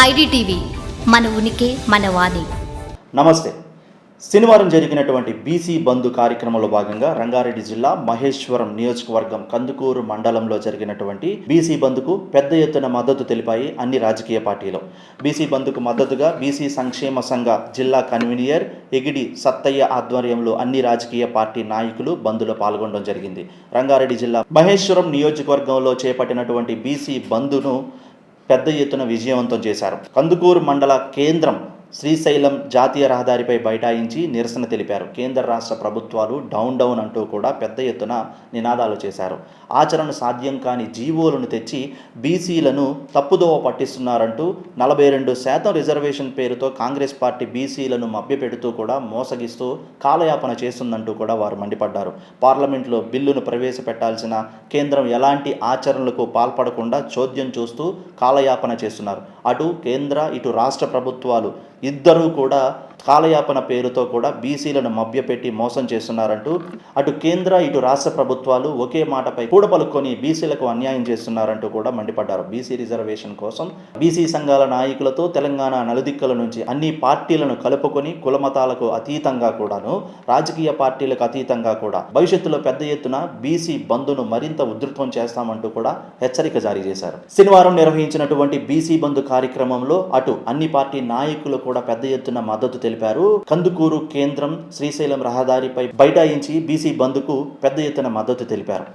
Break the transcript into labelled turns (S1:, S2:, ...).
S1: IDTV మన ఉనికి మన వాణి.
S2: నమస్తే. శనివారం జరిగినటువంటి బీసీ బంధు కార్యక్రమంలో భాగంగా రంగారెడ్డి జిల్లా మహేశ్వరం నియోజకవర్గం కందుకూరు మండలంలో జరిగినటువంటి బీసీ బంధుకు పెద్ద ఎత్తున మద్దతు తెలిపాయి అన్ని రాజకీయ పార్టీలు. బీసీ బంధుకు మద్దతుగా బీసీ సంక్షేమ సంఘ జిల్లా కన్వీనియర్ ఎగిడి సత్తయ్య ఆధ్వర్యంలో అన్ని రాజకీయ పార్టీ నాయకులు బంధులో పాల్గొనడం జరిగింది. రంగారెడ్డి జిల్లా మహేశ్వరం నియోజకవర్గంలో చేపట్టినటువంటి బీసీ బంధును పెద్ద ఎత్తున విజయవంతం చేశారు. కందుకూరు మండల కేంద్రం శ్రీశైలం జాతీయ రహదారిపై బైఠాయించి నిరసన తెలిపారు. కేంద్ర రాష్ట్ర ప్రభుత్వాలు డౌన్ డౌన్ అంటూ కూడా పెద్ద ఎత్తున నినాదాలు చేశారు. ఆచరణ సాధ్యం కాని జీవోలను తెచ్చి బీసీలను తప్పుదోవ పట్టిస్తున్నారంటూ నలభై రెండు శాతం రిజర్వేషన్ పేరుతో కాంగ్రెస్ పార్టీ బీసీలను మభ్యపెడుతూ కూడా మోసగిస్తూ కాలయాపన చేస్తుందంటూ కూడా వారు మండిపడ్డారు. పార్లమెంట్లో బిల్లును ప్రవేశపెట్టాల్సిన కేంద్రం ఎలాంటి ఆచరణలకు పాల్పడకుండా చోద్యం చూస్తూ కాలయాపన చేస్తున్నారు. అటు కేంద్ర ఇటు రాష్ట్ర ప్రభుత్వాలు ఇద్దరూ కూడా కాలయాపన పేరుతో కూడా బీసీలను మభ్యపెట్టి మోసం చేస్తున్నారంటూ అటు కేంద్ర ఇటు రాష్ట్ర ప్రభుత్వాలు ఒకే మాటపై కూడపలుకొని బీసీలకు అన్యాయం చేస్తున్నారంటూ కూడా మండిపడ్డారు. బీసీ రిజర్వేషన్ కోసం బీసీ సంఘాల నాయకులతో తెలంగాణ నలుదిక్కల నుంచి అన్ని పార్టీలను కలుపుకొని కులమతాలకు అతీతంగా కూడాను రాజకీయ పార్టీలకు అతీతంగా కూడా భవిష్యత్తులో పెద్ద ఎత్తున బీసీ బంధును మరింత ఉధృతం చేస్తామంటూ కూడా హెచ్చరిక జారీ చేశారు. శనివారం నిర్వహించినటువంటి బీసీ బంధు కార్యక్రమంలో అటు అన్ని పార్టీ నాయకులు కూడా పెద్ద ఎత్తున మద్దతు తెలిపారు కందుకూరు కేంద్రం శ్రీశైలం రహదారిపై బైఠాయించి బీసీ బంద్కు పెద్ద ఎత్తున మద్దతు తెలిపారు.